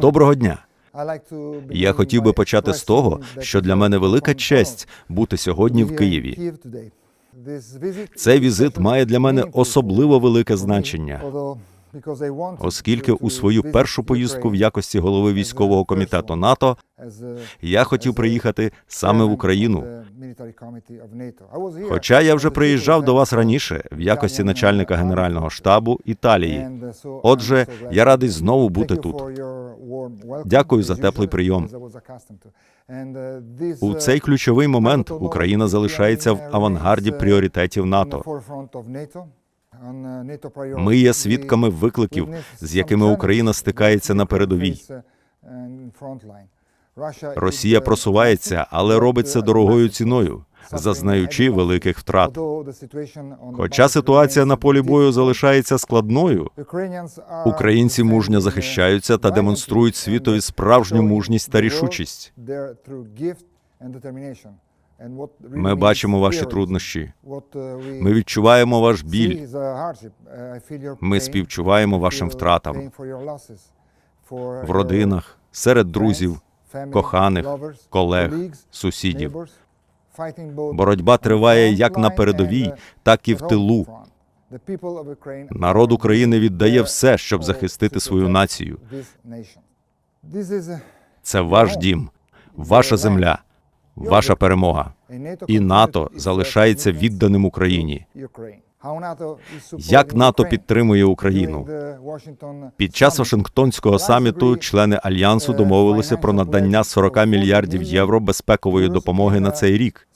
Доброго дня. Я хотів би почати з того, що для мене велика честь бути сьогодні в Києві. Цей візит має для мене особливо велике значення, оскільки у свою першу поїздку в якості голови військового комітету НАТО я хотів приїхати саме в Україну. Хоча я вже приїжджав до вас раніше в якості начальника генерального штабу Італії. Отже, я радий знову бути тут. Дякую за теплий прийом. У цей ключовий момент Україна залишається в авангарді пріоритетів НАТО. Ми є свідками викликів, з якими Україна стикається на передовій. Росія просувається, але робить це дорогою ціною, зазнаючи великих втрат. Хоча ситуація на полі бою залишається складною, українці мужньо захищаються та демонструють світові справжню мужність та рішучість. Ми бачимо ваші труднощі. Ми відчуваємо ваш біль. Ми співчуваємо вашим втратам в родинах, серед друзів, коханих, колег, сусідів. Боротьба триває як на передовій, так і в тилу. Народ України віддає все, щоб захистити свою націю. Це ваш дім, ваша земля, ваша перемога. І НАТО залишається відданим Україні. Як НАТО підтримує Україну? Під час Вашингтонського саміту члени альянсу домовилися про надання 40 мільярдів євро безпекової допомоги на цей рік.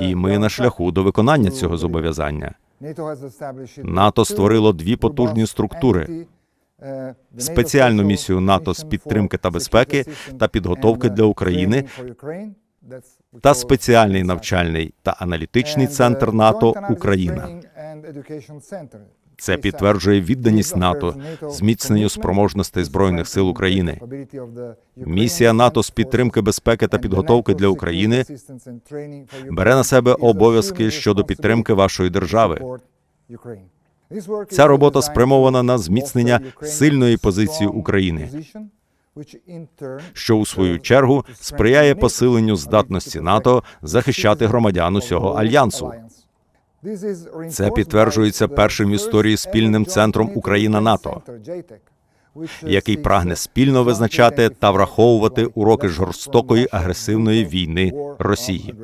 І ми на шляху до виконання цього зобов'язання. НАТО створило дві потужні структури: спеціальну місію НАТО з підтримки та безпеки та підготовки для України та спеціальний навчальний та аналітичний центр НАТО Україна. Це підтверджує відданість НАТО зміцненню спроможностей збройних сил України. Місія НАТО з підтримки безпеки та підготовки для України бере на себе обов'язки щодо підтримки вашої держави. Ця робота спрямована на зміцнення сильної позиції України, що у свою чергу сприяє посиленню здатності НАТО захищати громадян усього альянсу. Це підтверджується першим в історії спільним центром Україна НАТО, який прагне спільно визначати та враховувати уроки жорстокої агресивної війни Росії.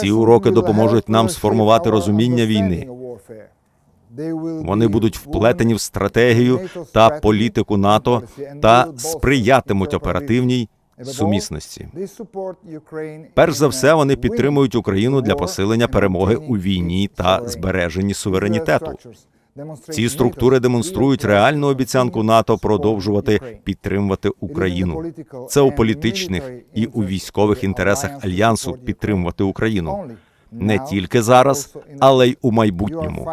Ці уроки допоможуть нам сформувати розуміння війни. Вони будуть вплетені в стратегію та політику НАТО та сприятимуть оперативній сумісності. Перш за все, вони підтримують Україну для посилення перемоги у війні та збереженні суверенітету. Ці структури демонструють реальну обіцянку НАТО продовжувати підтримувати Україну. Це у політичних і у військових інтересах альянсу підтримувати Україну не тільки зараз, але й у майбутньому.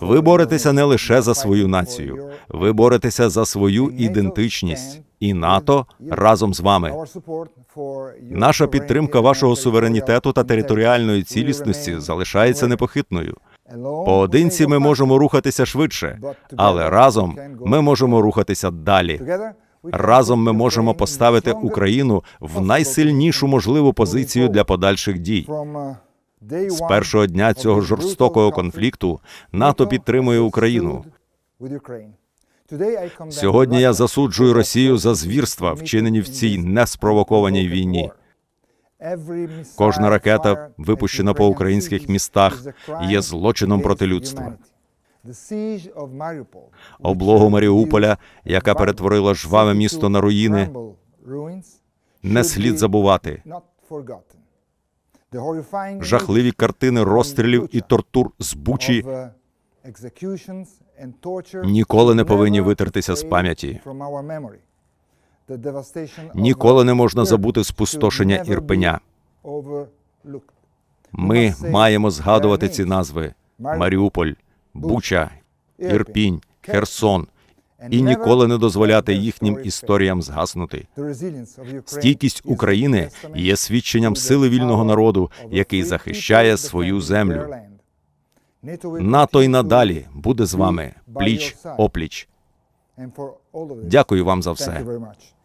Ви боретеся не лише за свою націю, ви боретеся за свою ідентичність, і НАТО разом з вами. Наша підтримка вашого суверенітету та територіальної цілісності залишається непохитною. Поодинці ми можемо рухатися швидше, але разом ми можемо рухатися далі. Разом ми можемо поставити Україну в найсильнішу можливу позицію для подальших дій. З першого дня цього жорстокого конфлікту НАТО підтримує Україну. Сьогодні я засуджую Росію за звірства, вчинені в цій неспровокованій війні. Кожна ракета, випущена по українських містах, є злочином проти людства. Облогу Маріуполя, яка перетворила жваве місто на руїни, не слід забувати. Жахливі картини розстрілів і тортур з Бучі ніколи не повинні витертися з пам'яті. Ніколи не можна забути спустошення Ірпеня. Ми маємо згадувати ці назви: Маріуполь, Буча, Ірпінь, Херсон, і ніколи не дозволяти їхнім історіям згаснути. Стійкість України є свідченням сили вільного народу, який захищає свою землю. НАТО й надалі буде з вами пліч опліч. Дякую вам за все. Все.